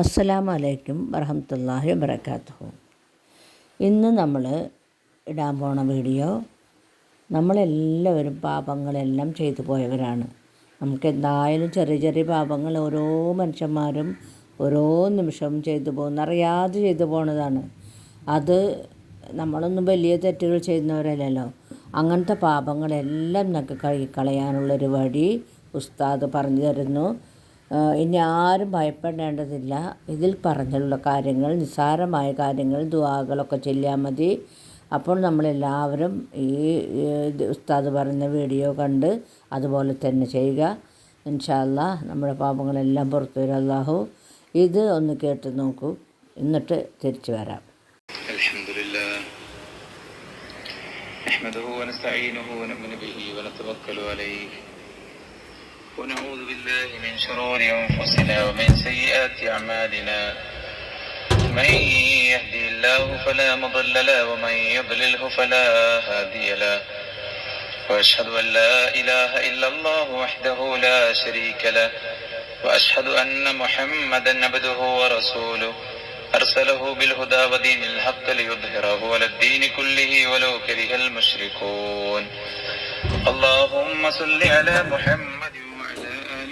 അസ്സലാമു അലൈക്കും വറഹമത്തല്ലാഹി വബർക്കാത്തു ഇന്ന് നമ്മൾ ഇടാൻ പോണ വീഡിയോ നമ്മളെല്ലാവരും പാപങ്ങളെല്ലാം ചെയ്തു പോയവരാണ്. നമുക്ക് എന്തായാലും ചെറിയ ചെറിയ പാപങ്ങൾ ഓരോ മനുഷ്യന്മാരും ഓരോ നിമിഷവും ചെയ്തു പോകുന്ന അറിയാതെ ചെയ്തു പോണതാണ്. അത് നമ്മളൊന്നും വലിയ തെറ്റുകൾ ചെയ്യുന്നവരല്ലല്ലോ. അങ്ങനത്തെ പാപങ്ങളെല്ലാം നമുക്ക് കഴുകിക്കളയാനുള്ളൊരു വഴി ഉസ്താദ് പറഞ്ഞു തരുന്നു. ഇനി ആരും ഭയപ്പെടേണ്ടതില്ല ഇതിൽ പറഞ്ഞുള്ള കാര്യങ്ങൾ നിസ്സാരമായ കാര്യങ്ങൾ ദുആകളൊക്കെ ചൊല്ലിയാൽ മതി അപ്പോൾ നമ്മളെല്ലാവരും ഈ ഉസ്താദ് പറയുന്ന വീഡിയോ കണ്ട് അതുപോലെ തന്നെ ചെയ്യുക ഇൻഷാല്ല നമ്മുടെ പാപങ്ങളെല്ലാം പുറത്തു വരും അള്ളാഹു ഇത് ഒന്ന് കേട്ട് നോക്കൂ എന്നിട്ട് തിരിച്ചു വരാം الحمد لله نحمده ونستعينه ونؤمن به ونتوكل عليه ونعوذ بالله من شرور أنفسنا ومن سيئات أعمالنا. من يهدي الله فلا مضل له ومن يضلله فلا هادي له. وأشهد أن لا إله إلا الله وحده لا شريك له. وأشهد أن محمدا عبده ورسوله. أرسله بالهدى ودين الحق ليظهره على الدين كله ولو كره المشركون. اللهم صل على محمد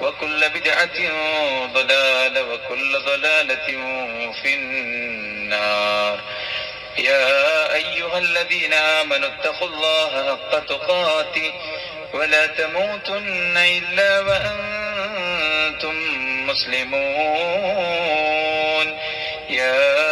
وكل بدعة ضلالة وكل ضلالة في النار. يا أيها الذين آمنوا اتقوا الله حق تقاته ولا تموتن إلا وأنتم مسلمون. يا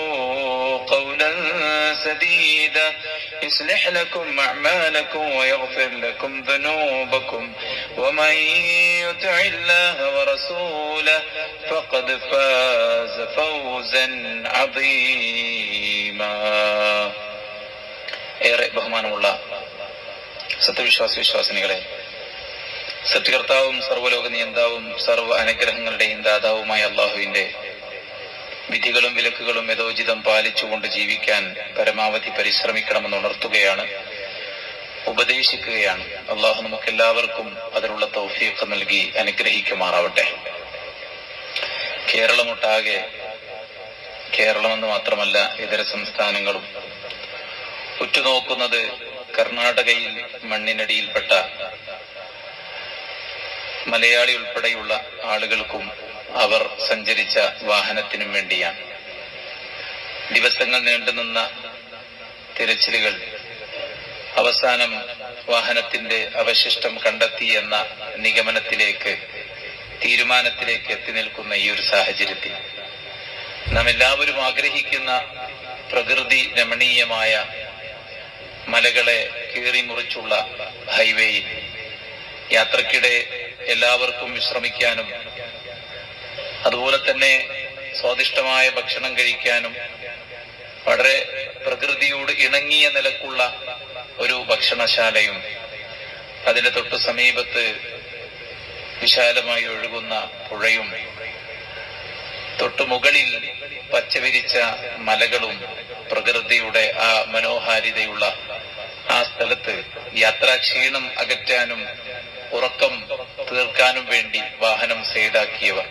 سديدا يصلح لكم أعمالكم ويغفر لكم ذنوبكم ومن يطع الله ورسوله فقد فاز فوزا عظيما ഏറെ ബഹുമാനമുള്ള സത്യവിശ്വാസ വിശ്വാസിനികളെ സത്യകർത്താവും സർവ്വലോക നിയന്താവും സർവ്വ അനുഗ്രഹങ്ങളുടെയും ദാതാവുമായ അള്ളാഹുവിന്റെ വിധികളും വിലക്കുകളും യഥോചിതം പാലിച്ചുകൊണ്ട് ജീവിക്കാൻ പരമാവധി പരിശ്രമിക്കണമെന്ന് ഉണർത്തുകയാണ് ഉപദേശിക്കുകയാണ്. അള്ളാഹു നമുക്ക് എല്ലാവർക്കും അതിനുള്ള തൗഫീഖ് നൽകി അനുഗ്രഹിക്കുമാറാവട്ടെ. കേരളമൊട്ടാകെ കേരളമെന്ന് മാത്രമല്ല ഇതര സംസ്ഥാനങ്ങളും ഉറ്റുനോക്കുന്നത് കർണാടകയിൽ മണ്ണിനടിയിൽപ്പെട്ട മലയാളി ഉൾപ്പെടെയുള്ള ആളുകൾക്കും അവർ സഞ്ചരിച്ച വാഹനത്തിനും വേണ്ടിയാണ്. ദിവസങ്ങൾ നീണ്ടുനിന്ന തിരച്ചിലുകൾ അവസാനം വാഹനത്തിന്റെ അവശിഷ്ടം കണ്ടെത്തി എന്ന നിഗമനത്തിലേക്ക് തീരുമാനത്തിലേക്ക് എത്തി നിൽക്കുന്ന ഈ ഒരു സാഹചര്യത്തിൽ നാം എല്ലാവരും ആഗ്രഹിക്കുന്ന പ്രകൃതി രമണീയമായ മലകളെ കീറി മുറിച്ചുള്ള ഹൈവേയിൽ യാത്രക്കിടെ എല്ലാവർക്കും വിശ്രമിക്കാനും അതുപോലെ തന്നെ സ്വാദിഷ്ടമായ ഭക്ഷണം കഴിക്കാനും വളരെ പ്രകൃതിയോട് ഇണങ്ങിയ നിലക്കുള്ള ഒരു ഭക്ഷണശാലയും അതിന്റെ തൊട്ട് സമീപത്ത് വിശാലമായി ഒഴുകുന്ന പുഴയും തൊട്ടു മുകളിൽ പച്ചവിരിച്ച മലകളും പ്രകൃതിയുടെ ആ മനോഹാരിതയുള്ള ആ സ്ഥലത്ത് യാത്രാക്ഷീണം അകറ്റാനും ഉറക്കം തീർക്കാനും വേണ്ടി വാഹനം സൈഡാക്കിയവർ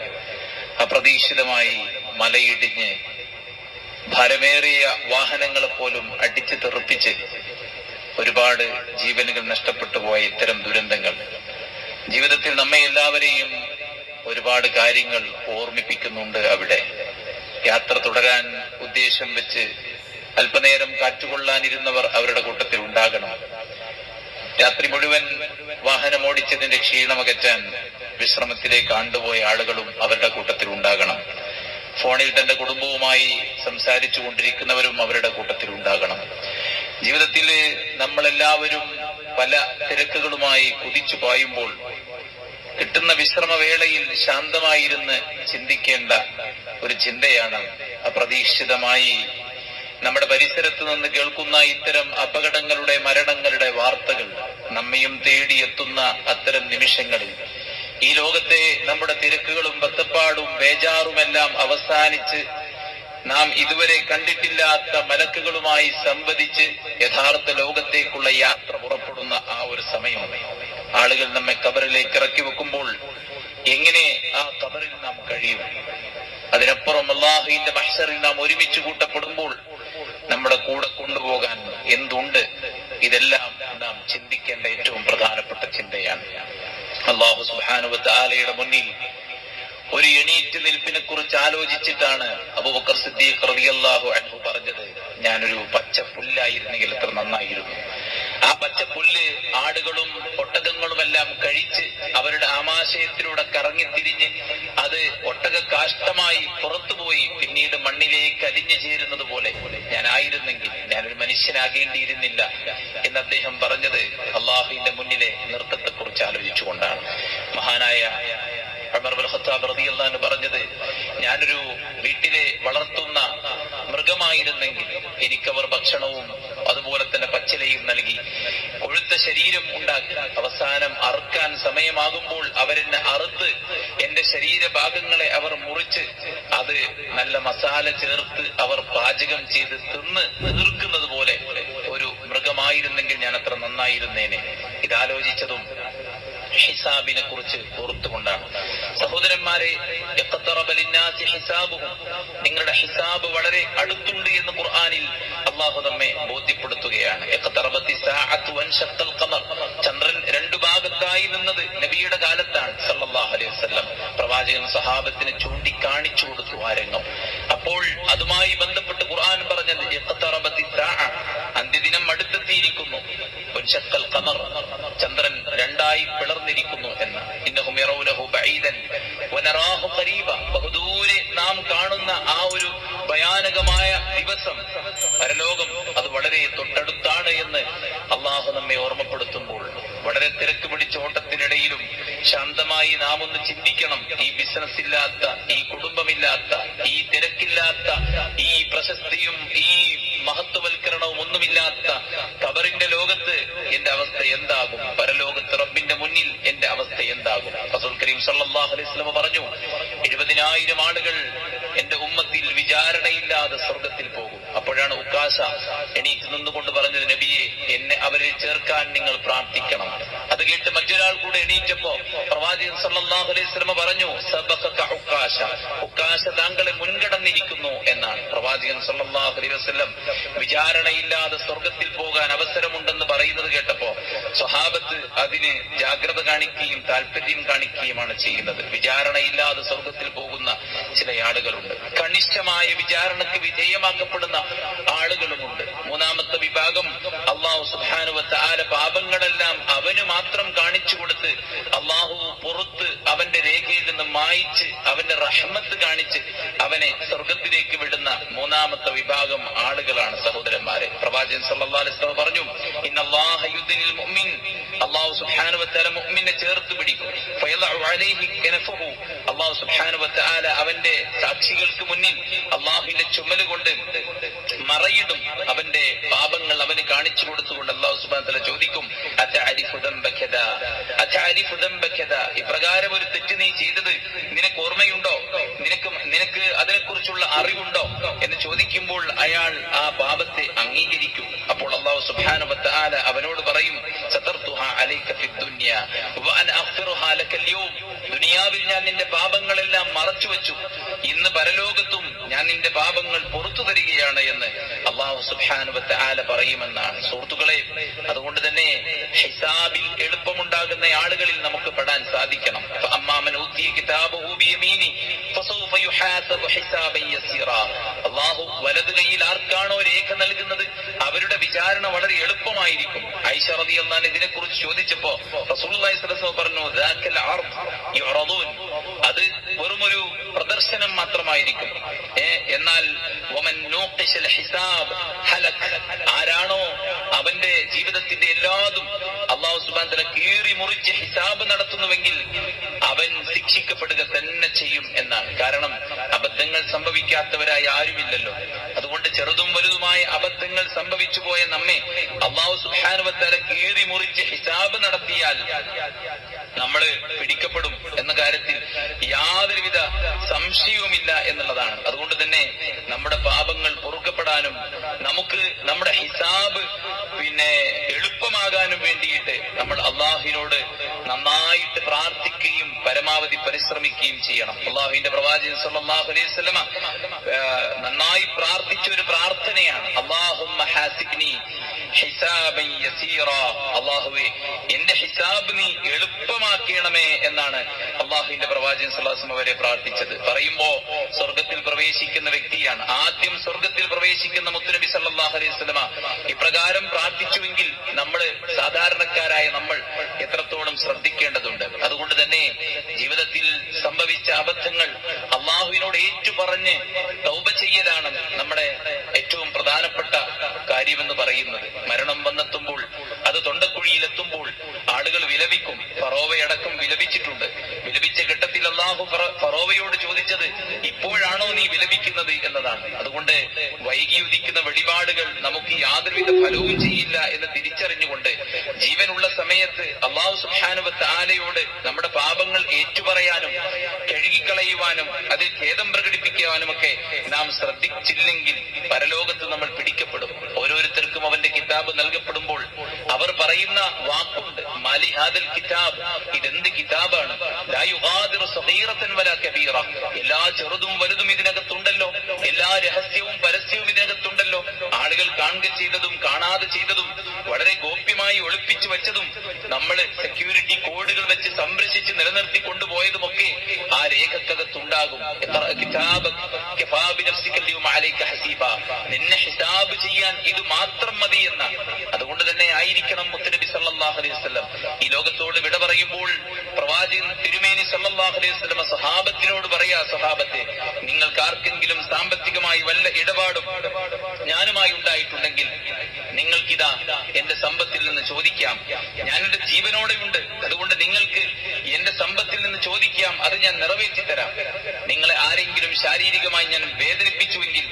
അപ്രതീക്ഷിതമായി മലയിടിഞ്ഞ് ഭാരമേറിയ വാഹനങ്ങളെ പോലും അടിച്ചു തെറിപ്പിച്ച് ഒരുപാട് ജീവനുകൾ നഷ്ടപ്പെട്ടു പോയ ഇത്തരം ദുരന്തങ്ങൾ. ജീവിതത്തിൽ നമ്മെ എല്ലാവരെയും ഒരുപാട് കാര്യങ്ങൾ ഓർമ്മിപ്പിക്കുന്നുണ്ട് അവിടെ. യാത്ര തുടരാൻ ഉദ്ദേശം വെച്ച് അല്പനേരം കാറ്റുകൊള്ളാനിരുന്നവർ അവരുടെ കൂട്ടത്തിൽ ഉണ്ടാകും ഉണ്ടാകണം. രാത്രി മുഴുവൻ വാഹനം ഓടിച്ചതിന്റെ ക്ഷീണമകറ്റാൻ വിശ്രമത്തിലേക്ക് ആണ്ടുപോയ ആളുകളും അവരുടെ കൂട്ടത്തിൽ ഉണ്ടാകണം. ഫോണിൽ തന്റെ കുടുംബവുമായി സംസാരിച്ചു കൊണ്ടിരിക്കുന്നവരും അവരുടെ കൂട്ടത്തിൽ ഉണ്ടാകണം. ജീവിതത്തിൽ നമ്മളെല്ലാവരും പല തിരക്കുകളുമായി കുതിച്ചു പായുമ്പോൾ കിട്ടുന്ന വിശ്രമവേളയിൽ ശാന്തമായിരുന്ന് ചിന്തിക്കേണ്ട ഒരു ചിന്തയാണ് അപ്രതീക്ഷിതമായി നമ്മുടെ പരിസരത്ത് നിന്ന് കേൾക്കുന്ന ഇത്തരം അപകടങ്ങളുടെ മരണങ്ങളുടെ വാർത്തകൾ നമ്മയും തേടിയെത്തുന്ന അത്തരം നിമിഷങ്ങളിൽ ഈ ലോകത്തെ നമ്മുടെ തിരക്കുകളും ബത്തപ്പാടും ബേജാറുമെല്ലാം അവസാനിച്ച് നാം ഇതുവരെ കണ്ടിട്ടില്ലാത്ത മലക്കുകളുമായി സംവദിച്ച് യഥാർത്ഥ ലോകത്തേക്കുള്ള യാത്ര പുറപ്പെടുന്ന ആ ഒരു സമയം. ആളുകൾ നമ്മെ കബറിലേക്ക് ഇറക്കി വെക്കുമ്പോൾ എങ്ങനെ ആ കബറിൽ നാം കഴിയും? അതിനപ്പുറം അള്ളാഹുവിന്റെ മഹ്സറിൽ നാം ഒരുമിച്ച് കൂട്ടപ്പെടുമ്പോൾ നമ്മുടെ കൂടെ കൊണ്ടുപോകാൻ എന്തുണ്ട്? ഇതെല്ലാം നാം ചിന്തിക്കേണ്ട ഏറ്റവും പ്രധാനപ്പെട്ട ചിന്തയാണ്. അള്ളാഹു സുബാനുവത്ത് ആലയുടെ മുന്നിൽ ഒരു എണീറ്റ് നിൽപ്പിനെ കുറിച്ച് ആലോചിച്ചിട്ടാണ് അബൂബക്കർ സിദ്ദീഖ് റളിയല്ലാഹു അൻഹു പറഞ്ഞത്. ഞാനൊരു പച്ച പുല്ലായിരുന്നെങ്കിൽ എത്ര നന്നായിരുന്നു. ആ പച്ച പുല്ല് ആടുകളും ഒട്ടകങ്ങളുമെല്ലാം കഴിച്ച് അവരുടെ ആമാശയത്തിലൂടെ കറങ്ങിത്തിരിഞ്ഞ് അത് ഒട്ടക കാഷ്ടമായി പുറത്തുപോയി പിന്നീട് മണ്ണിലേക്ക് അലിഞ്ഞു ചേരുന്നത് പോലെ ഞാനായിരുന്നെങ്കിൽ ഞാനൊരു മനുഷ്യനാകേണ്ടിയിരുന്നില്ല. എന്ന് അദ്ദേഹം പറഞ്ഞത് അള്ളാഹുവിന്റെ മുന്നിലെ നൃത്തത്തെ കുറിച്ച് ആലോചിച്ചുകൊണ്ടാണ്. മഹാനായ ഖത്താബ് അൻഹു പറഞ്ഞത് ഞാനൊരു വീട്ടിലെ വളർത്തുന്ന മൃഗമായിരുന്നെങ്കിൽ എനിക്കവർ ഭക്ഷണവും അതുപോലെ തന്നെ പച്ചിലയും നൽകി. കൊഴുത്ത ശരീരം ഉണ്ടാക്കി. അവസാനം അറുക്കാൻ സമയമാകുമ്പോൾ അവരെന്നെ അറുത്ത് എന്റെ ശരീരഭാഗങ്ങളെ അവർ മുറിച്ച് അത് നല്ല മസാല ചേർത്ത് അവർ പാചകം ചെയ്ത് തിന്ന് തീർക്കുന്നത് പോലെ ഒരു മൃഗമായിരുന്നെങ്കിൽ ഞാൻ അത്ര നന്നായിരുന്നേനെ. ഇതാലോചിച്ചതും ഹിസാബിനെ കുറിച്ച് ഓർത്തുകൊണ്ടാണ് സഹോദരന്മാരെ ഹിസാബുഹും. നിങ്ങളുടെ ഹിസാബ് വളരെ അടുത്തുണ്ട് എന്ന് ഖുർആാനിൽ അള്ളാഹു നമ്മെ ബോധ്യപ്പെടുത്തുകയാണ്. ചന്ദ്രൻ രണ്ടു ഭാഗത്തായി നിന്നത് നബിയുടെ കാലത്താണ് സല്ലല്ലാഹു അലൈഹി വസല്ലം പ്രവാചകൻ സഹാബത്തിന് ചൂണ്ടിക്കാണിച്ചു കൊടുത്തു ആ രംഗം അപ്പോൾ അതുമായി ബന്ധപ്പെട്ട് രണ്ടായി എന്ന്. നാം കാണുന്ന ആ ഒരു ഭയാനകമായ ദിവസം. പരലോകം അത് വളരെ തൊട്ടടുത്താണ് എന്ന് അള്ളാഹു നമ്മെ ഓർമ്മപ്പെടുത്തുമ്പോൾ. വളരെ തിരക്ക് പിടിച്ച ഓട്ടത്തിനിടയിലും ശാന്തമായി നാം ഒന്ന് ചിന്തിക്കണം. ഈ ബിസിനസ് ഇല്ലാത്ത ഈ കുടുംബമില്ലാത്ത ഈ തിരക്കില്ലാത്ത ഈ പ്രശസ്തിയും ഈ മഹത്വവൽക്കരണവും ഒന്നുമില്ലാത്ത കബറിന്റെ ലോകത്ത് എന്റെ അവസ്ഥ എന്താകും? എന്റെ റസൂൽ കരീം സല്ലല്ലാഹു അലൈഹി വസല്ലം പറഞ്ഞു ഇരുപതിനായിരം ആളുകൾ എന്റെ ഉമ്മത്തിൽ വിചാരണയില്ലാതെ സ്വർഗത്തിൽ പോകും. അപ്പോഴാണ് ഉക്കാശ എണീറ്റ് നിന്നുകൊണ്ട് പറഞ്ഞത് നബിയെ എന്നെ അവരെ ചേർക്കാൻ നിങ്ങൾ പ്രാർത്ഥിക്കണം. അത് കേട്ട് മറ്റൊരാൾ കൂടെ എണീറ്റപ്പോ പ്രവാചകൻ സല്ലല്ലാഹു അലൈഹി വസല്ലം പറഞ്ഞു സബഖക ഉക്കാശ ഉക്കാശ താങ്കളെ മുൻകടന്നിരിക്കുന്നു എന്നാണ്. പ്രവാചകൻ സല്ലല്ലാഹു അലൈഹി വസല്ലം വിചാരണയില്ലാതെ സ്വർഗത്തിൽ പോകാൻ അവസരമുണ്ടെന്ന് പറയുന്നത് കേട്ടപ്പോ സ്വഹാബത്ത് അതിന് ജാഗ്രത കാണിക്കുകയും താല്പര്യം കാണിക്കുകയുമാണ് ചെയ്യുന്നത്. വിചാരണയില്ലാതെ സ്വർഗത്തിൽ പോകുന്ന ചില ആളുകളുണ്ട്. കണിഷ്ഠമായ വിചാരണക്ക് വിധേയമാക്കപ്പെടുന്ന ആളുകളുമുണ്ട്. മൂന്നാമത്തെ വിഭാഗം അള്ളാഹു സുബാനുവത്ത് ആല പാപങ്ങളെല്ലാം അവന് മാത്രം കാണിച്ചു കൊടുത്ത് അള്ളാഹു പുറത്ത് അവന്റെ രേഖയിൽ നിന്ന് മായിച്ച് അവന്റെ റഹ്മത്ത് കാണിച്ച് അവനെ സ്വർഗത്തിലേക്ക് വിടുന്ന മൂന്നാമത്തെ വിഭാഗം ആളുകളാണ് സഹോദരന്മാരെ. പ്രവാചകൻ സല്ലാ അലൈഹി വസല്ലം പറഞ്ഞു ഇന്നല്ലാഹ അള്ളാഹു സുബ്ഹാനഹു വതആല മുഅ്മിനെ ചേർത്ത് പിടിക്കും. അള്ളാഹു സുബ്ഹാനഹു വതആല അവന്റെ സാക്ഷികൾക്ക് മുന്നിൽ അള്ളാഹുവിന്റെ ചുമൽ കൊണ്ട് മറയിടും. അവന്റെ പാപങ്ങൾ അവന് കാണിച്ചു കൊടുത്തുകൊണ്ട് അള്ളാഹു സുബ്ഹാനഹു വതആല ചോദിക്കും ഇപ്രകാരം ഒരു തെറ്റ് നീ ചെയ്തത് നിനക്ക് ഓർമ്മയുണ്ടോ? നിനക്ക് നിനക്ക് അതിനെക്കുറിച്ചുള്ള അറിവുണ്ടോ? എന്ന് ചോദിക്കുമ്പോൾ അയാൾ ആ പാപത്തെ അംഗീകരിക്കും. അപ്പോൾ അള്ളാഹു സുബ്ഹാനഹു വതആല അവനോട് ذلك اليوم ദുനിയാവിൽ ഞാൻ നിന്റെ പാപങ്ങളെല്ലാം മറച്ചു വെച്ചു. ഇന്ന് പരലോകത്തും ഞാൻ നിന്റെ പാപങ്ങൾ പുറത്തു തരികയാണ് എന്ന് അള്ളാഹു സുബ്ഹാനഹു ആല പറയുമെന്നാണ്. സുഹൃത്തുക്കളെ അതുകൊണ്ട് തന്നെ ഹിസാബിൽ എളുപ്പമുണ്ടാകുന്ന ആളുകളിൽ നമുക്ക് പെടാൻ സാധിക്കണം. അമ്മാമൻ ഊത്തിയ കിതാബ് അള്ളാഹു വലത് കൈയിൽ ആർക്കാണോ രേഖ നൽകുന്നത്? അവരുടെ വിചാരണ വളരെ എളുപ്പമായിരിക്കും. ഐഷ റളിയല്ലാഹു ഇതിനെ കുറിച്ച് ചോദിച്ചപ്പോ വസല്ലം പറഞ്ഞു അത് വെറുമൊരു പ്രദർശനം മാത്രമായിരിക്കും. എന്നാൽ ഒമൻ ഹിസാബ് ഹലക്. ആരാണോ അവന്റെ ജീവിതത്തിന്റെ എല്ലാതും അള്ളാഹു സുബാന്തല തല കീറി മുറിച്ച് ഹിസാബ് നടത്തുന്നുവെങ്കിൽ അവൻ ശിക്ഷിക്കപ്പെടുക തന്നെ ചെയ്യും എന്നാണ്. കാരണം അബദ്ധങ്ങൾ സംഭവിക്കാത്തവരായി ആരുമില്ലല്ലോ. അതുകൊണ്ട് ചെറുതും വലുതുമായ അബദ്ധങ്ങൾ സംഭവിച്ചു പോയ നമ്മെ അള്ളാഹു സുഹാനുവത്തല കീറി മുറിച്ച് ഹിസാബ് നടത്തിയാൽ നമ്മൾ പിടിക്കപ്പെടും എന്ന കാര്യത്തിൽ യാതൊരുവിധ സംശയവുമില്ല എന്നുള്ളതാണ്. അതുകൊണ്ട് തന്നെ നമ്മുടെ പാപങ്ങൾ പൊറുക്കപ്പെടാനും നമുക്ക് നമ്മുടെ ഹിസാബ് പിന്നെ എളുപ്പമാകാനും വേണ്ടിയിട്ട് നമ്മൾ അള്ളാഹുവിനോട് നന്നായിട്ട് പ്രാർത്ഥിക്കുകയും പരമാവധി പരിശ്രമിക്കുകയും ചെയ്യണം. അള്ളാഹുവിന്റെ പ്രവാചകൻ സല്ലല്ലാഹു അലൈഹി വസല്ലമ നന്നായി പ്രാർത്ഥിച്ച ഒരു പ്രാർത്ഥനയാണ്. അള്ളാഹു അള്ളാഹുവേ എന്റെ ഹിസാബ് നീ എളുപ്പമാക്കണമേ എന്നാണ് അള്ളാഹുവിന്റെ പ്രവാചകൻ സല്ലാസ്മ അവരെ പ്രാർത്ഥിച്ചത്. പറയുമ്പോ സ്വർഗത്തിൽ പ്രവേശിക്കുന്ന വ്യക്തിയാണ്. ആദ്യം സ്വർഗത്തിൽ പ്രവേശിക്കുന്ന മുത്തുനബി സല്ലല്ലാഹു അലൈഹി വസല്ലമ ഇപ്രകാരം പ്രാർത്ഥിച്ചുവെങ്കിൽ നമ്മൾ സാധാരണക്കാരായ നമ്മൾ എത്രത്തോളം ശ്രദ്ധിക്കേണ്ടതുണ്ട്. അതുകൊണ്ട് തന്നെ ജീവിതത്തിൽ സംഭവിച്ച അബദ്ധങ്ങൾ അള്ളാഹുവിനോട് ഏറ്റുപറഞ്ഞ് തൗബ ചെയ്യലാണ് നമ്മുടെ വിലപിച്ചിട്ടുണ്ട്. വിലപിച്ച ഘട്ടത്തിൽ അള്ളാഹു ഫറ- ഫറോവയോട് ചോദിച്ചത് ഇപ്പോഴാണോ നീ വിലപിക്കുന്നത്? എന്നതാണ്. അതുകൊണ്ട് വൈകി ഉദിക്കുന്ന വെളിപാടുകൾ നമുക്ക് യാതൊരുവിധ ഫലവും ചെയ്യില്ല എന്ന് തിരിച്ചറിഞ്ഞുകൊണ്ട് ജീവനുള്ള സമയത്ത് അള്ളാഹു സുഹാനുവത്ത് ആലയോട് നമ്മുടെ പാപങ്ങൾ ഏറ്റുപറയാനും കഴുകിക്കളയുവാനും അതിൽ ഖേദം പ്രകടിപ്പിക്കുവാനുമൊക്കെ നാം ശ്രദ്ധിച്ചില്ലെങ്കിൽ പരലോകത്ത് നമ്മൾ പിടിക്കപ്പെടും. ഓരോരുത്തർക്കും അവന്റെ കിതാബ് നൽകപ്പെടുമ്പോൾ അവർ പറയുന്ന കിതാബ് ഇതെന്ത് കിതാബാണ്? എല്ലാ ചെറുതും വലുതും ഇതിനകത്തുണ്ടല്ലോ. എല്ലാ രഹസ്യവും പരസ്യവും ഇതിനകത്തുണ്ടല്ലോ ആളുകൾ കാണുക ചെയ്തതും കാണാതെ ചെയ്തതും വളരെ ഗോപ്യമായി ഒളിപ്പിച്ചു വെച്ചതും നമ്മൾ സെക്യൂരിറ്റി കോഡുകൾ വെച്ച് സംരക്ഷിച്ച് നിലനിർത്തി കൊണ്ടുപോയതുമൊക്കെ ആ രേഖക്കകത്തുണ്ടാകും. നിന്നെ ഹിസാബ് ചെയ്യാൻ ഇത് മാത്രം മതി എന്ന. അതുകൊണ്ട് തന്നെ ആയിരിക്കണം മുത്തനബി സല്ലല്ലാഹു അലൈഹി വസല്ലം. ഈ ലോകത്തോട് വിട പറയുമ്പോൾ പ്രവാചകൻ തിരുമേനി സല്ലല്ലാഹു അലൈഹി സഹാബത്തിനോട് പറയാ സഹാബത്തെ നിങ്ങൾക്ക് ആർക്കെങ്കിലും സാമ്പത്തികമായി വല്ല ഇടപാടും ഞാനുമായി ഉണ്ടായിട്ടുണ്ടെങ്കിൽ നിങ്ങൾക്കിതാ എന്റെ സമ്പത്തിൽ നിന്ന് ചോദിക്കാം. ഞാൻ ജീവനോടെ ഉണ്ട്. അതുകൊണ്ട് നിങ്ങൾക്ക് എന്റെ സമ്പത്തിൽ നിന്ന് ചോദിക്കാം. അത് ഞാൻ നിറവേറ്റി തരാം നിങ്ങളെ ആരെങ്കിലും ശാരീരികമായി ഞാൻ വേദനിപ്പിച്ചുവെങ്കിൽ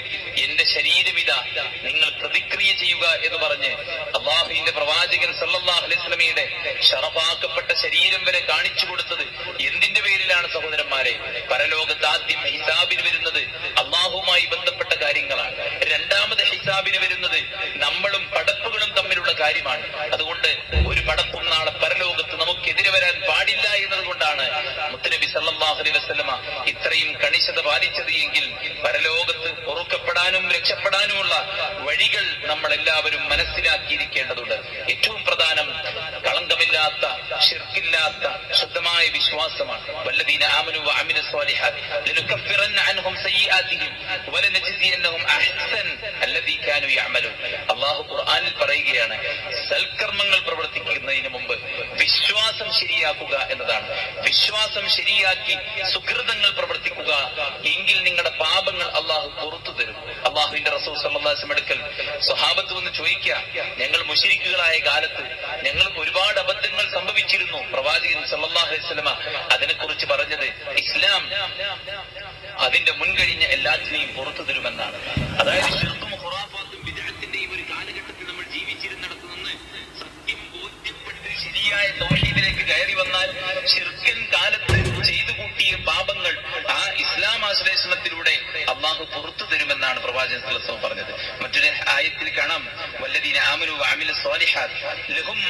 എന്റെ ശരീരമിതാ നിങ്ങൾ പ്രതിക്രിയ ചെയ്യുക എന്ന് പറഞ്ഞ് അള്ളാഹുവിന്റെ പ്രവാചകൻ സല്ലല്ലാഹു അലൈഹി വസല്ലമയുടെ ഷറഫാക്കപ്പെട്ട ശരീരം വരെ കാണിച്ചു കൊടുത്തത് എന്തിന്റെ പേരിലാണ് സഹോദരന്മാരെ? പരലോകത്ത് ആദ്യം ഹിസാബിന് വരുന്നത് അള്ളാഹുമായി ബന്ധപ്പെട്ട കാര്യങ്ങളാണ്. രണ്ടാമത് ഹിസാബിന് വരുന്നത് നമ്മളും പടപ്പുകളും തമ്മിലുള്ള കാര്യമാണ്. അതുകൊണ്ട് മുത്തനബി സല്ലല്ലാഹു ഇത്രയും കണിശത പാലിച്ചത് എങ്കിൽ പരലോകത്ത് പൊറുക്കപ്പെടാനും രക്ഷപ്പെടാനുമുള്ള വഴികൾ നമ്മൾ എല്ലാവരും മനസ്സിലാക്കിയിരിക്കേണ്ടതുണ്ട്. ഏറ്റവും പ്രധാനം കളങ്കമില്ലാത്ത ഷിർക്കില്ലാത്ത ശുദ്ധമായ വിശ്വാസമാണ്. വല്ലദീന ആമനു അമിന സ്വാലിഹാത്ത് അള്ളാഹു ഖുർആനിൽ പറയുകയാണ് സൽക്കർമ്മങ്ങൾ പ്രവർത്തിക്കുന്നതിന് മുമ്പ് വിശ്വാസം ശരിയാക്കുക എന്നതാണ്. വിശ്വാസം ശരിയാക്കി സുഹൃതങ്ങൾ പ്രവർത്തിക്കുക എങ്കിൽ നിങ്ങളുടെ പാപങ്ങൾ അള്ളാഹു പുറത്തു തരും. അള്ളാഹുവിന്റെ റസൂൽ സല്ലാസ്ലം എടുക്കൽ. സ്വഹാബത്ത് വന്ന് ചോദിക്കുക ഞങ്ങൾ മുഷിരിക്കുകളായ കാലത്ത് ഞങ്ങൾക്ക് ഒരുപാട് അബദ്ധങ്ങൾ സംഭവിച്ചിരുന്നു. പ്രവാചകൻ വസല്ലമ അതിനെക്കുറിച്ച് പറഞ്ഞത് ഇസ്ലാം അതിന്റെ മുൻകഴിഞ്ഞ എല്ലാത്തിനെയും പുറത്തു തരുമെന്നാണ്. അതായത് കയറി വന്നാൽ ചെറുക്കൻ കാലത്ത് ചെയ്തു കൂട്ടിയ പാപങ്ങൾ ആ ഇസ്ലാം ആശ്ലേഷണത്തിലൂടെ അള്ളാഹു പുറത്തു തരുമെന്നാണ് പ്രവാചകൻ സല്ലല്ലാഹു പറഞ്ഞത്. മറ്റൊരു ആയത്തിൽ കാണാം വല്ലദീന ആമനു സ്വാലിഹാത്ത് ലഹും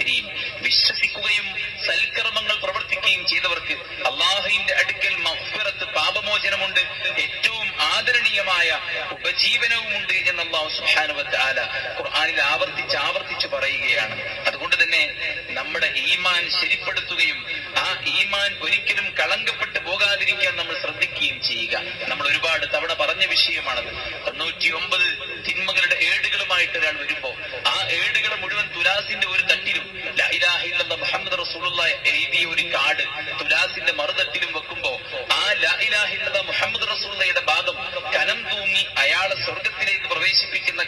കരീം. വിശ്വസിക്കുകയും സൽക്കർമ്മങ്ങൾ പ്രവർത്തിക്കുകയും ചെയ്തവർക്ക് അള്ളാഹുവിന്റെ അടുക്കൽ മഗ്ഫിറത്ത് പാപമോചനമുണ്ട്. ഏറ്റവും ആദരണീയമായ ഉപജീവനവുമുണ്ട് എന്ന് സുബ്ഹാനഹു വ തആല ഖുർആനിൽ ആവർത്തിച്ച് ആവർത്തിച്ച് പറയുകയാണ്. അതുകൊണ്ട് തന്നെ നമ്മുടെ ഈമാൻ ശരിപ്പെടുത്തുകയും ആ ഈമാൻ ഒരിക്കലും കളങ്കപ്പെട്ടു പോകാതിരിക്കാൻ നമ്മൾ ശ്രദ്ധിക്കുകയും ചെയ്യുക. നമ്മൾ ഒരുപാട് തവണ പറഞ്ഞ വിഷയമാണത്. തൊണ്ണൂറ്റി ഒമ്പത് തിന്മകളുടെ ഏടുകളുമായിട്ട് ഒരാൾ വരുമ്പോ ആ ഏടുകൾ മുഴുവൻ തുലാസിന്റെ ഒരു തട്ടിലും മുഹമ്മദ് റസൂലുള്ള എഴുതിയ ഒരു കാർഡ് തുലാസിന്റെ മറുതട്ടിലും വെക്കുമ്പോ ആ ലാ മുഹമ്മദ് തൂങ്ങി അയാളെ സ്വർഗത്തിലേക്ക് പ്രവേശിപ്പിക്കുന്ന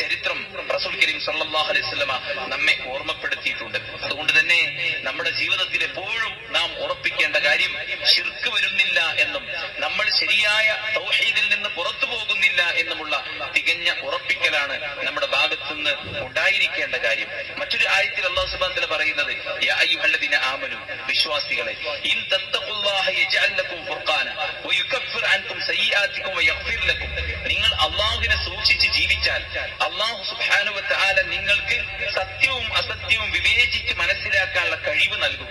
ചരിത്രം റസൂൽ കരീം സല്ലാഹു അലൈഹി സ്വലമ നമ്മെ ഓർമ്മപ്പെടുത്തിയിട്ടുണ്ട്. അതുകൊണ്ട് തന്നെ നമ്മുടെ ജീവിതത്തിൽ എപ്പോഴും നാം ഉറപ്പിക്കേണ്ട കാര്യം ശിർക്ക് വരുന്നില്ല എന്നും നമ്മൾ ശരിയായ തൗഹീദിൽ നിന്ന് പുറത്തു പോകുന്നില്ല എന്നുമുള്ള തികഞ്ഞ ഉറപ്പിക്കലാണ് നമ്മുടെ ഭാഗത്തുനിന്ന് ഉണ്ടായിരിക്കേണ്ട കാര്യം. മറ്റൊരു ആയത്തിൽ അള്ളാഹു സുബ്ഹാനഹു തല പറയുന്നത് ആമനു വിശ്വാസികളെ ഇൻ തത്തഖുല്ലാഹ യജ്അൽ ഫുർഖാന വയുകഫിർ അള്ളാഹുവിനെ സൂക്ഷിച്ച് ജീവിച്ചാൽ അള്ളാഹു സുബ്ഹാനഹു വതആല നിങ്ങൾക്ക് സത്യവും അസത്യവും വിവേചിച്ച് മനസ്സിലാക്കാനുള്ള കഴിവ് നൽകും.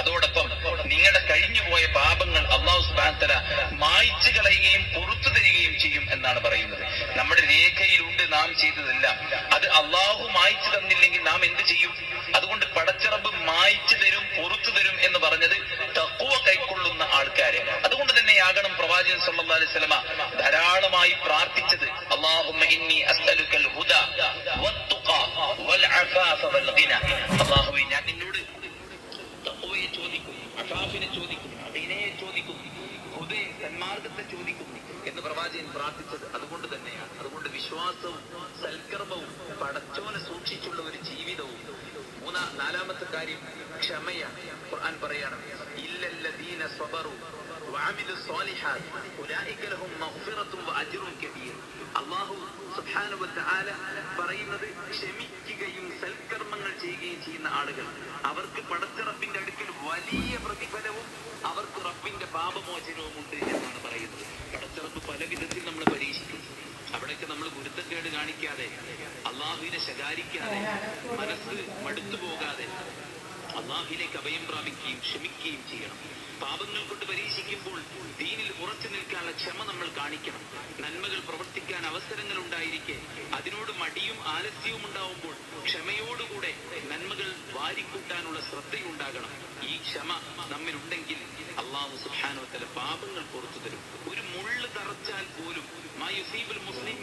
അതോടൊപ്പം നിങ്ങളുടെ കഴിഞ്ഞുപോയ പാപങ്ങൾ അള്ളാഹു സുബാന്തല മായ്ച്ചു കളയുകയും പുറത്തു തരികയും ചെയ്യും എന്നാണ് പറയുന്നത്. നമ്മുടെ രേഖയിലുണ്ട് നാം ചെയ്തതെല്ലാം. അത് അള്ളാഹു മായ്ച്ചു തന്നില്ലെങ്കിൽ നാം എന്ത് ചെയ്യും? പ്രവാചകൻ സല്ലല്ലാഹു അലൈഹി വസല്ലമ ധാരാളമായി പ്രാർത്ഥിച്ചത് അല്ലാഹുമ്മ ഇന്നി അസ്അലുക്കൽ വൽ അഫാഫ ഗിന അല്ലാഹുവേ ഞാൻ നിന്നോട് ചോദിക്കുന്നു ചോദിക്കുന്നു ചോദിക്കുന്നു ഹുദയെ ചോദിക്കുന്നു എന്ന് പ്രവാചകൻ പ്രാർത്ഥിച്ചത് അതുകൊണ്ട് തന്നെയാണ്. അതുകൊണ്ട് വിശ്വാസവും സൽക്കർമ്മവും പടച്ചോനെ സൂക്ഷിച്ചുള്ള ഒരു ജീവിതവും മൂന്നാ നാലാമത്തെ കാര്യം ക്ഷമയാണ്. ഖുർആൻ പറയാണ് ഇല്ലല്ലദീന സ്വബറു സ്വാലിഹാത്ത് ഉലൈക ലഹും മഗ്ഫിറത്തും വഅജ്റുൻ കബീർ അല്ലാഹു സുബ്ഹാനഹു വതആല പറയുന്നത് ക്ഷമിക്കുകയും സൽക്കർമ്മങ്ങൾ ചെയ്യുകയും ചെയ്യുന്ന ആളുകൾ. അവർക്ക് പടച്ച റബ്ബിന്റെ അടുക്കൽ വലിയ പ്രതിഫലവും അവർക്ക് റബ്ബിന്റെ പാപമോചനവും ഉണ്ട് എന്നാണ് പറയുന്നത്. പടച്ച റബ്ബ് പല വിധത്തിൽ നമ്മൾ പരീക്ഷിക്കും. അവിടെയൊക്കെ നമ്മൾ ഗുരുത്തക്കേട് കാണിക്കാതെ അള്ളാഹുവിനെ ശകാരിക്കാതെ മനസ്സ് മടുത്തു പോകാതെ അള്ളാഹിലേക്ക് അഭയം പ്രാപിക്കുകയും ക്ഷമിക്കുകയും ചെയ്യണം. പാപങ്ങൾ കൊണ്ട് പരീക്ഷിക്കുമ്പോൾ ദീനിൽ ഉറച്ചു നിൽക്കാനുള്ള ക്ഷമ നമ്മൾ കാണിക്കണം. നന്മകൾ പ്രവർത്തിക്കാൻ അവസരങ്ങൾ ഉണ്ടായിരിക്കെ. അതിനോട് മടിയും ആലസ്യവും ഉണ്ടാവുമ്പോൾ ക്ഷമയോടുകൂടെ നന്മകൾ വാരിക്കൂട്ടാനുള്ള ശ്രദ്ധയുണ്ടാകണം ഈ ക്ഷമ നമ്മിലുണ്ടെങ്കിൽ അള്ളാഹു സുഹാനോ തല പാപങ്ങൾ പുറത്തു തരും. ഒരു മുള്ള് തറച്ചാൽ പോലും മുസ്ലിം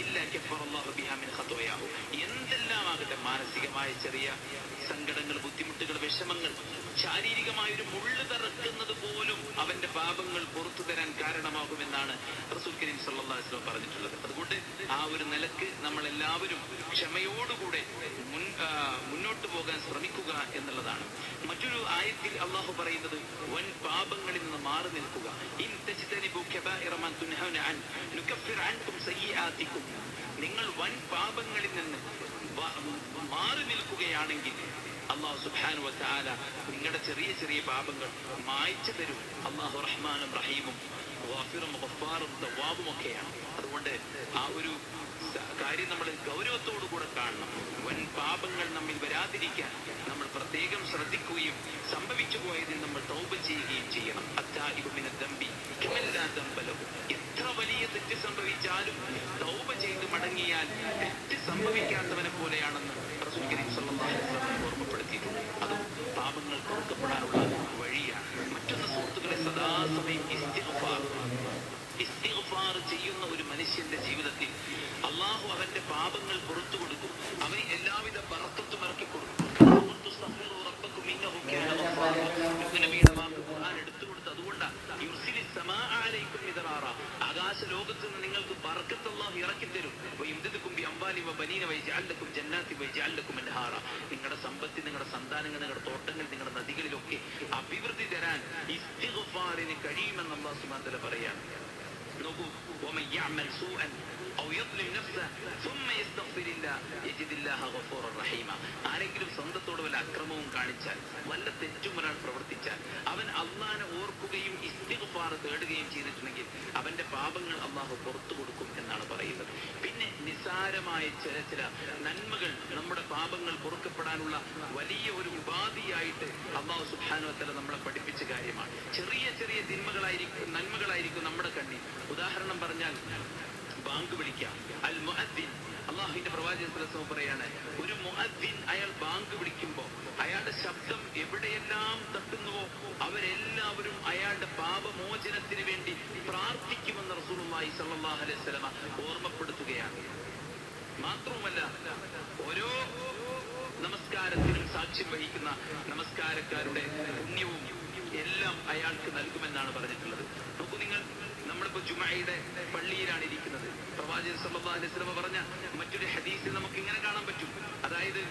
ഇല്ല എന്തെല്ലാമാകട്ടെ മാനസികമായ ചെറിയ സങ്കടങ്ങൾ ബുദ്ധിമുട്ടുകൾ വിഷമങ്ങൾ ശാരീരികമായ ഒരു മുള്ളു തറക്കുന്നത് പോലും അവന്റെ പാപങ്ങൾ പുറത്തു തരാൻ കാരണമാകുമെന്നാണ് റസൂൽ കരീം വസല്ലം പറഞ്ഞിട്ടുള്ളത്. അതുകൊണ്ട് ആ ഒരു നിലയ്ക്ക് നമ്മൾ എല്ലാവരും ക്ഷമയോടുകൂടെ മുൻ മുന്നോട്ട് പോകാൻ ശ്രമിക്കുക എന്നുള്ളതാണ്. മറ്റൊരു ആയത്തിൽ അള്ളാഹു പറയുന്നത് വൻ പാപങ്ങളിൽ നിന്ന് മാറി നിൽക്കുക. നിങ്ങൾ വൻ പാപങ്ങളിൽ നിന്ന് മാറി നിൽക്കുകയാണെങ്കിൽ അള്ളാഹു സുബ്ഹാനഹു വാല നിങ്ങളുടെ ചെറിയ ചെറിയ പാപങ്ങൾ മായ്ച്ചു തരും. അള്ളാഹു റഹ്മാനും റഹീമും വാഫിറും ഗഫാറും തവാബും ഒക്കെയാണ്. അതുകൊണ്ട് ആ ഒരു കാര്യം നമ്മൾ ഗൗരവത്തോടു കൂടെ കാണണം. വൻ പാപങ്ങൾ നമ്മിൽ വരാതിരിക്കാൻ നമ്മൾ പ്രത്യേകം ശ്രദ്ധിക്കുകയും സംഭവിച്ചു പോയതിൽ നമ്മൾ തൗപ ചെയ്യുകയും ചെയ്യണം. അത്തായിബുമിന ദമ്പി ദമ്പലഹു. എത്ര വലിയ തെറ്റ് സംഭവിച്ചാലും തൗപ ചെയ്ത് മടങ്ങിയാൽ തെറ്റ് സംഭവിക്കാത്തവനെ പോലെയാണെന്ന് റസൂൽ സല്ലല്ലാഹു അലൈഹി വസല്ലം പാപങ്ങൾ തുറക്കപ്പെടാനുള്ള വഴിയാണ്. മറ്റൊന്ന് സുഹൃത്തുക്കളെ സദാസമയം ചെയ്യുന്ന ഒരു മനുഷ്യന്റെ ജീവിതത്തിൽ അള്ളാഹു അവന്റെ പാപങ്ങൾ പുറത്തു കൊടുക്കും. അവന് എല്ലാവിധ പറത്തും ഇറക്കി കൊടുക്കും. ആകാശ ലോകത്ത് നിന്ന് നിങ്ങൾക്ക് ബർക്കത്ത് അല്ലാഹു ഇറക്കി തരും. നിങ്ങളുടെ സമ്പത്തി നിങ്ങളുടെ സന്താനങ്ങൾ നിങ്ങളുടെ തോട്ടങ്ങൾ നിങ്ങളുടെ നദികളിലൊക്കെ അഭിവൃദ്ധി തരാൻ ഇസ്തിഗ്ഫാറിന് കഴിയുമെന്ന് അള്ളാഹു സുബ്ഹാനഹു വ തആല പറയാണ്. നോക്കൂ ഔ യുസ്ലിം നഫ്സ സുമ്മ യസ്തഗ്ഫിരില്ലാ യജിദില്ലാഹ ഗഫൂറ റഹീമ. ആരെങ്കിലും സ്വന്തത്തോട് വല്ല അക്രമവും കാണിച്ചാൽ വല്ല തെറ്റും ഒരാൾ പ്രവർത്തിച്ചാൽ അവൻ അള്ളാഹനെ ഓർക്കുകയും ഇസ്തിഗ്ഫാർ തേടുകയും ചെയ്തിട്ടുണ്ടെങ്കിൽ അവന്റെ പാപങ്ങൾ അള്ളാഹു പുറത്തു കൊടുക്കും എന്നാണ് പറയുന്നത്. പിന്നെ നിസാരമായ ചില ചില നന്മകൾ നമ്മുടെ പാപങ്ങൾ പൊറുക്കപ്പെടാനുള്ള വലിയ ഒരു ഉപാധിയായിട്ട് അള്ളാഹു സുബാനുവത്തല നമ്മളെ പഠിപ്പിച്ച കാര്യമാണ്. ചെറിയ ചെറിയ തിന്മകളായിരിക്കും നന്മകളായിരിക്കും നമ്മുടെ കണ്ണി ഉദാഹരണം പറഞ്ഞാൽ ബാങ്ക് വിളിക്കാം. അൽ മുഅദ്ദിൻ. അള്ളാഹുവിന്റെ പ്രവാചക സ്വലം പറയാണ് ഒരു മുഅദ്ദിൻ അയാൾ ബാങ്ക് വിളിക്കുമ്പോ അയാളുടെ ശബ്ദം എവിടെയെല്ലാം തട്ടുന്നുവോ അവരെല്ലാവരും അയാളുടെ പാപമോചനത്തിന് വേണ്ടി പ്രാർത്ഥിക്കുമെന്ന് റസൂലുള്ളാഹി സ്വല്ലല്ലാഹു അലൈഹി വസല്ലമ ഓർമ്മപ്പെടുത്തുകയാണ്. മാത്രവുമല്ല ഓരോ നമസ്കാരത്തിനും സാക്ഷ്യം വഹിക്കുന്ന നമസ്കാരക്കാരുടെ പുണ്യവും എല്ലാം അയാൾക്ക് നൽകുമെന്നാണ് പറഞ്ഞിട്ടുള്ളത്. നോക്കൂ നിങ്ങൾ നമ്മളിപ്പോ ജുമയുടെ പള്ളിയിലാണ് ഇരിക്കുന്നത്. പ്രവാചകൻ സല്ലാ അലിസ്ലമ പറഞ്ഞ മറ്റൊരു ഹദീസിൽ നമുക്ക് ഇങ്ങനെ കാണാൻ പറ്റും. അതായത്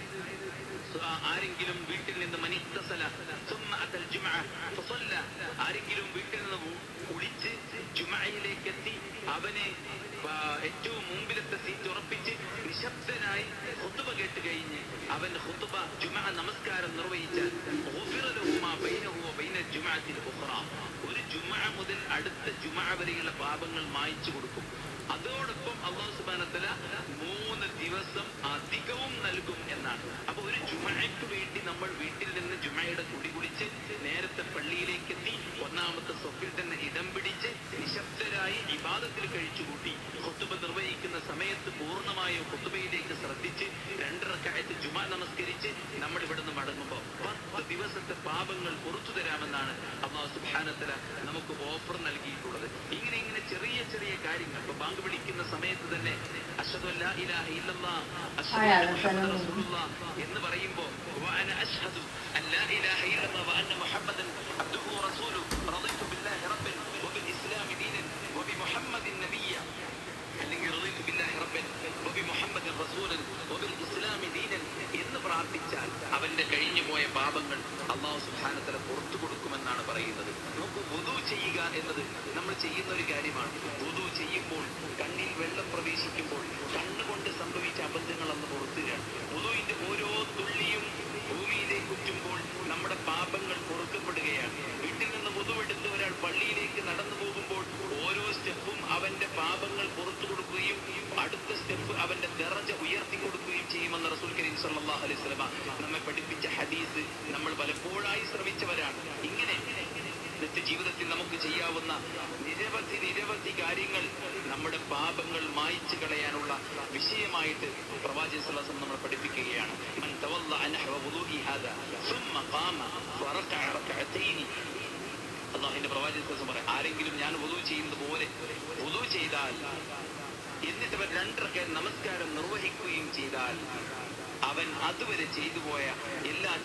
ആരെങ്കിലും വീട്ടിൽ നിന്ന് മനിത്തസല ആരെങ്കിലും വീട്ടിൽ നിന്ന് കുളിച്ച് ജുമയിലേക്ക് എത്തി അവനെ ഏറ്റവും മുമ്പിലത്തെ സീറ്റ് ഉറപ്പിച്ച് നിശബ്ദനായി ഹുത്തുബ കേട്ട് കഴിഞ്ഞ് അവൻ ഹുത്തുബ ജുമ നമസ്കാരം നിർവഹിച്ചാൽ. ഒരു ജുമ മുതൽ അടുത്ത ജുമ വരെയുള്ള പാപങ്ങൾ മായിച്ചു കൊടുക്കും അതോടൊപ്പം അള്ളാഹു സുബാനത്തല മൂന്ന് ദിവസം അധികവും നൽകും എന്നാണ്. അപ്പൊ ഒരു ജുമയ്ക്ക് വേണ്ടി നമ്മൾ വീട്ടിൽ നിന്ന് ജുമയുടെ കുടി കുടിച്ച് നേരത്തെ പള്ളിയിലേക്ക് എത്തി ഒന്നാമത്തെ സ്വപ്പിൽ തന്നെ ഇടം പിടിച്ച് നിശബ്ദരായി ഇബാദത്തിൽ കഴിച്ചുകൂട്ടി. പൂർണമായും ഹുത്തുബയിലേക്ക് ശ്രദ്ധിച്ച് രണ്ടിറക്കായത്ത് ജുമാ നമസ്കരിച്ച് നമ്മൾ ഇവിടുന്ന് മടങ്ങുമ്പോൾ പത്ത് ദിവസത്തെ പാപങ്ങൾ പുറത്തു തരാമെന്നാണ് അള്ളാഹു സുബാനത്തല നമുക്ക് ഓഫർ നൽകിയിട്ടുള്ളത്. ഇങ്ങനെ ഇങ്ങനെ ചെറിയ ചെറിയ കാര്യങ്ങൾ. ഇപ്പൊ ബാങ്ക് വിളിക്കുന്ന സമയത്ത് തന്നെ അഷ്ഹദു അല്ലാ ഇലാഹ എന്ന് പറയുമ്പോൾ അഷ്ഹദു അല്ലാ ഇലാഹ ഇല്ലല്ലാഹ് വഅന്ന മുഹമ്മദൻ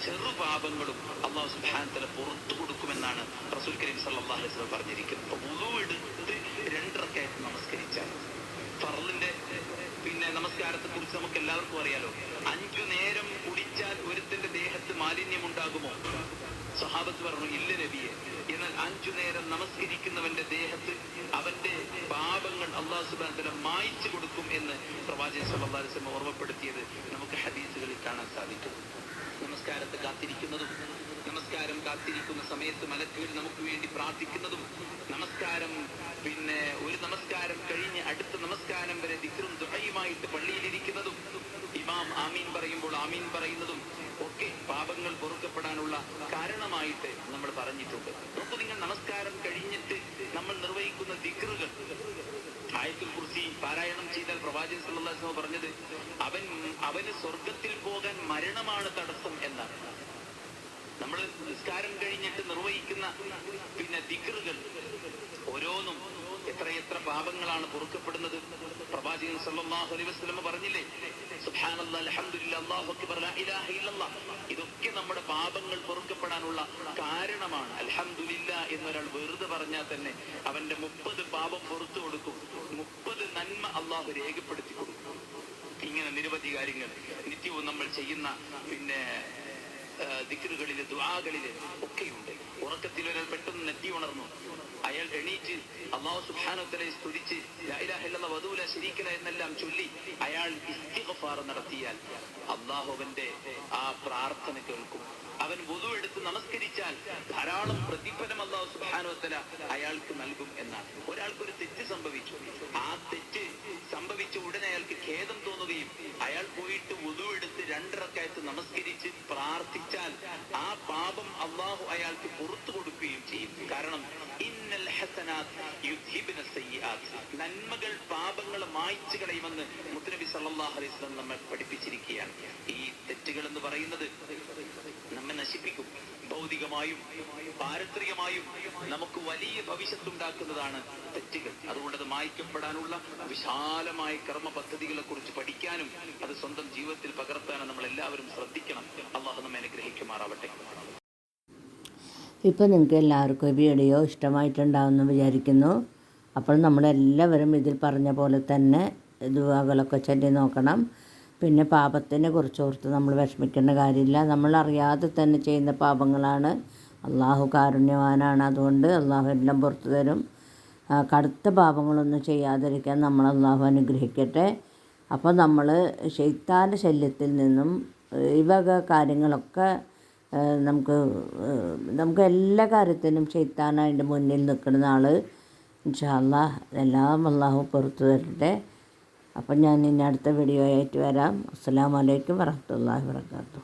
ചെറുപാപങ്ങളും അള്ളാഹു സുബാനത്തല പുറത്തു കൊടുക്കുമെന്നാണ് റസൂൽ കരീം അലൈഹി വസല്ലം പറഞ്ഞിരിക്കുന്നത്. മുഴു എടുത്ത് രണ്ടരക്കെ നമസ്കരിച്ചാൽ ഫറലിന്റെ പിന്നെ നമസ്കാരത്തെ കുറിച്ച് നമുക്ക് എല്ലാവർക്കും അറിയാലോ. അഞ്ചു നേരം കുടിച്ചാൽ ഒരുത്തിന്റെ ദേഹത്ത് മാലിന്യം ഉണ്ടാകുമോ സഹാബത്ത് പറഞ്ഞു ഇല്ല നബിയെ. എന്നാൽ അഞ്ചു നേരം നമസ്കരിക്കുന്നവന്റെ ദേഹത്ത് അവന്റെ പാപങ്ങൾ അള്ളാഹു സുബാൻ മായിച്ചു കൊടുക്കും എന്ന് പ്രവാചകൻ വസല്ലം ഓർമ്മപ്പെടുത്തിയത് നമുക്ക് ഹദീസുകളിൽ കാണാൻ സാധിക്കും. നമസ്കാരത്തെ കാത്തിരിക്കുന്നതും നമസ്കാരം കാത്തിരിക്കുന്ന സമയത്ത് മലക്കുകൾ നമുക്ക് വേണ്ടി പ്രാർത്ഥിക്കുന്നതും നമസ്കാരം പിന്നെ ഒരു നമസ്കാരം കഴിഞ്ഞ് അടുത്ത നമസ്കാരം വരെ ദിക്റും ദുഹയുമായിട്ട് പള്ളിയിലിരിക്കുന്നതും ഇമാം ആമീൻ പറയുമ്പോൾ ആമീൻ പറയുന്നതും ഒക്കെ പാപങ്ങൾ പൊറുക്കപ്പെടാനുള്ള കാരണമായിട്ട് നമ്മൾ പറഞ്ഞിട്ടുണ്ട് നോക്കൂ നിങ്ങൾ നമസ്കാരം കഴിഞ്ഞിട്ട് നമ്മൾ നിർവഹിക്കുന്ന ദിക്റുകൾ ആയത്തുൽ കുർസി പാരായണം ചെയ്താൽ പ്രവാചകൻ വസല്ലം പറഞ്ഞത് അവൻ അവന് സ്വർഗത്തിൽ പോകാൻ മരണമാണ് തടസ്സം എന്നാണ്. നമ്മൾ നിസ്കാരം കഴിഞ്ഞിട്ട് നിർവഹിക്കുന്ന പിന്നെ ദിക്റുകൾ ഓരോന്നും എത്രയെത്ര പാപങ്ങളാണ് പൊറുക്കപ്പെടുന്നത്? പ്രവാചകൻ സല്ലല്ലാഹു അലൈഹി വസല്ലം പറഞ്ഞില്ലേ സുബ്ഹാനല്ലാഹ് അൽഹംദുലില്ലാഹ് അല്ലാഹു അക്ബർ ലാ ഇലാഹ ഇല്ലല്ലാഹ്. ഇതൊക്കെ നമ്മുടെ പാപങ്ങൾ പൊറുക്കപ്പെടാനുള്ള കാരണമാണ്. അൽഹംദുലില്ലാ എന്നൊരാൾ വെറുതെ പറഞ്ഞാൽ തന്നെ അവന്റെ മുപ്പത് പാപം പുറത്തു കൊടുക്കും. മുപ്പത് നന്മ അള്ളാഹു രേഖപ്പെടുത്തി കൊടുക്കും. ഇങ്ങനെ നിരവധി കാര്യങ്ങൾ. നിത്യവും നമ്മൾ ചെയ്യുന്ന പിന്നെ ദിക്കറുകളിൽ ദ്വാകളിൽ ഒക്കെയുണ്ട്. ഉറക്കത്തിൽ ഒരാൾ പെട്ടെന്ന് നെറ്റി ഉണർന്നു അയാൾ എണീറ്റ് അള്ളാഹു സുബ്ഹാനഹുവതആലയെ സ്തുതിച്ച് ലാ ഇലാഹ ഇല്ലല്ലാഹ് വദൂല ശരീക്കല എന്നെല്ലാം ചൊല്ലി അയാൾ ഇസ്തിഗ്ഫാർ നടത്തിയാൽ അള്ളാഹുവന്റെ ആ പ്രാർത്ഥന കേൾക്കും. അവൻ വധു എടുത്ത് നമസ്കരിച്ചാൽ ധാരാളം പ്രതിഫലം അള്ളാഹു സുബാനോത്തല അയാൾക്ക് നൽകും എന്നാണ്. ഒരാൾക്ക് ഒരു തെറ്റ് സംഭവിച്ചു. ആ തെറ്റ് സംഭവിച്ച ഉടനെ അയാൾക്ക് ഖേദം തോന്നുകയും അയാൾ പോയിട്ട് ഉതുവെടുത്ത് രണ്ടിറക്കായത്ത് നമസ്കരിച്ച് പ്രാർത്ഥിച്ചാൽ ആ പാപം അള്ളാഹു അയാൾക്ക് പുറത്തു കൊടുക്കുകയും ചെയ്യും. കാരണം ഇന്നൽ നന്മകൾ പാപങ്ങൾ മായ്ച്ചു കളയുമെന്ന് മുത്തനബി സല്ലല്ലാഹു അലൈഹി വസല്ലം നമ്മെ പഠിപ്പിച്ചിരിക്കുകയാണ്. ഈ തെറ്റുകൾ എന്ന് പറയുന്നത് നമ്മെ നശിപ്പിക്കും. ഭൗതികമായും പാരത്രികമായും നമുക്ക് വലിയ ഭവിഷ്യത്തുണ്ടാക്കുന്നതാണ് തെറ്റുകൾ. അതുകൊണ്ട് അത് മായ്ക്കപ്പെടാനുള്ള വിശാലമായ കർമ്മ പദ്ധതികളെ കുറിച്ച് പഠിക്കാനും അത് സ്വന്തം ജീവിതത്തിൽ പകർത്താനും നമ്മൾ എല്ലാവരും ശ്രദ്ധിക്കണം. അള്ളാഹു നമ്മെ അനുഗ്രഹിക്കുമാറാവട്ടെ. ഇപ്പോൾ നിങ്ങൾക്ക് എല്ലാവർക്കും വീഡിയോ ഇഷ്ടമായിട്ടുണ്ടാവുമെന്ന് വിചാരിക്കുന്നു. അപ്പോൾ നമ്മളെല്ലാവരും ഇതിൽ പറഞ്ഞ പോലെ തന്നെ ദുവാകളൊക്കെ ചൊല്ലി നോക്കണം. പിന്നെ പാപത്തിനെ കുറിച്ച് ഓർത്ത് നമ്മൾ വിഷമിക്കേണ്ട കാര്യമില്ല. നമ്മൾ അറിയാതെ തന്നെ ചെയ്യുന്ന പാപങ്ങളാണ്. അള്ളാഹു കാരുണ്യവാനാണ്. അതുകൊണ്ട് അള്ളാഹു എല്ലാം പുറത്തു തരും. കടുത്ത പാപങ്ങളൊന്നും ചെയ്യാതിരിക്കാൻ നമ്മൾ അള്ളാഹു അനുഗ്രഹിക്കട്ടെ. അപ്പോൾ നമ്മൾ ശൈത്താന്റെ ശല്യത്തിൽ നിന്നും ഈ വക കാര്യങ്ങളൊക്കെ നമുക്ക് നമുക്ക് എല്ലാ കാര്യത്തിനും ശൈത്താൻ അതിന്റെ മുന്നിൽ നിൽക്കുന്ന ആൾ ഇൻഷാല്ലാ എല്ലാം അള്ളാഹു പുറത്തു തരട്ടെ. അപ്പം ഞാൻ ഇനി അടുത്ത വീഡിയോ ആയിട്ട് വരാം. അസ്സാം വലൈക്കും വരഹമുല്ലാ വർക്കാത്തു